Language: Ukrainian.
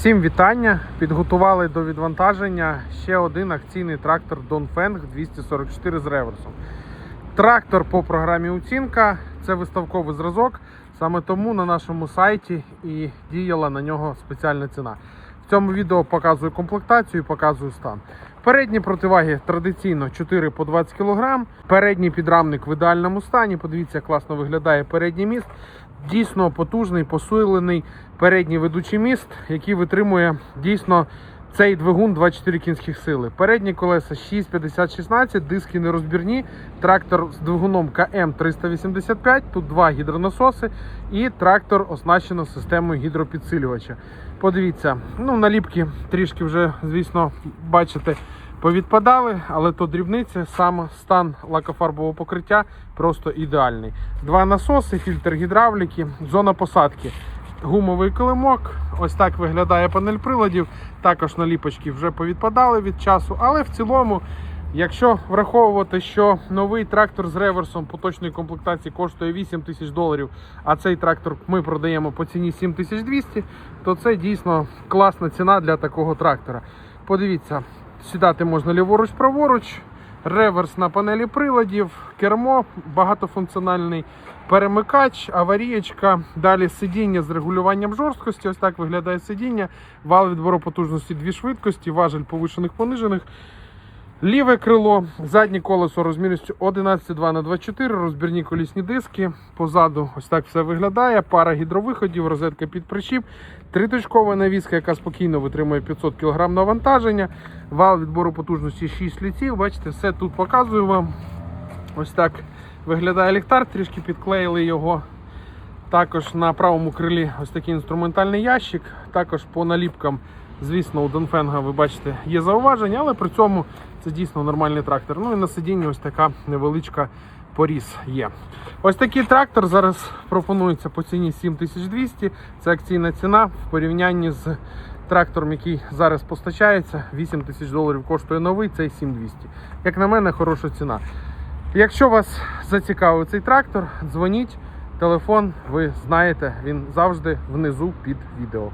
Всім вітання! Підготували до відвантаження ще один акційний трактор Dongfeng 244 з реверсом. Трактор по програмі оцінка це виставковий зразок. Саме тому на нашому сайті і діяла на нього спеціальна ціна. В цьому відео показую комплектацію і показую стан. Передні противаги традиційно 4 по 20 кг. Передній підрамник в ідеальному стані. Подивіться, як класно виглядає передній міст. Дійсно потужний, посилений передній ведучий міст, який витримує дійсно цей двигун 24 кінських сили. Передні колеса 650-16, диски нерозбірні, трактор з двигуном КМ 385, тут два гідронасоси, і трактор оснащено системою гідропідсилювача. Подивіться, ну наліпки трішки вже, звісно, бачите, повідпадали, але то дрібниці, сам стан лакофарбового покриття просто ідеальний. Два насоси, фільтр гідравліки, зона посадки. Гумовий килимок, ось так виглядає панель приладів. Також наліпочки вже повідпадали від часу, але в цілому, якщо враховувати, що новий трактор з реверсом поточної комплектації коштує 8 тисяч доларів, а цей трактор ми продаємо по ціні 7200, то це дійсно класна ціна для такого трактора. Подивіться, сідати можна ліворуч, праворуч. Реверс на панелі приладів, кермо, багатофункціональний перемикач, аварієчка. Далі сидіння з регулюванням жорсткості. Ось так виглядає сидіння. Вал відбору потужності дві швидкості, важель повишених понижених. Ліве крило, заднє колесо розмірністю 11,2 на 24 розбірні колісні диски. Позаду ось так все виглядає. Пара гідровиходів, розетка під причіп, триточкова навіска, яка спокійно витримує 500 кг навантаження. Вал відбору потужності 6 ліців. Бачите, все тут показую вам. Ось так виглядає ліхтар, трішки підклеїли його. Також на правому крилі ось такий інструментальний ящик. Також по наліпкам, звісно, у Донфенга ви бачите, є зауваження, але при цьому це дійсно нормальний трактор. Ну і на сидінні ось така невеличка поріз є. Ось такий трактор зараз пропонується по ціні 7200. Це акційна ціна в порівнянні з трактором, який зараз постачається. 8 тисяч доларів коштує новий, цей 7200. Як на мене, хороша ціна. Якщо вас зацікавив цей трактор, дзвоніть. Телефон, ви знаєте, він завжди внизу під відео.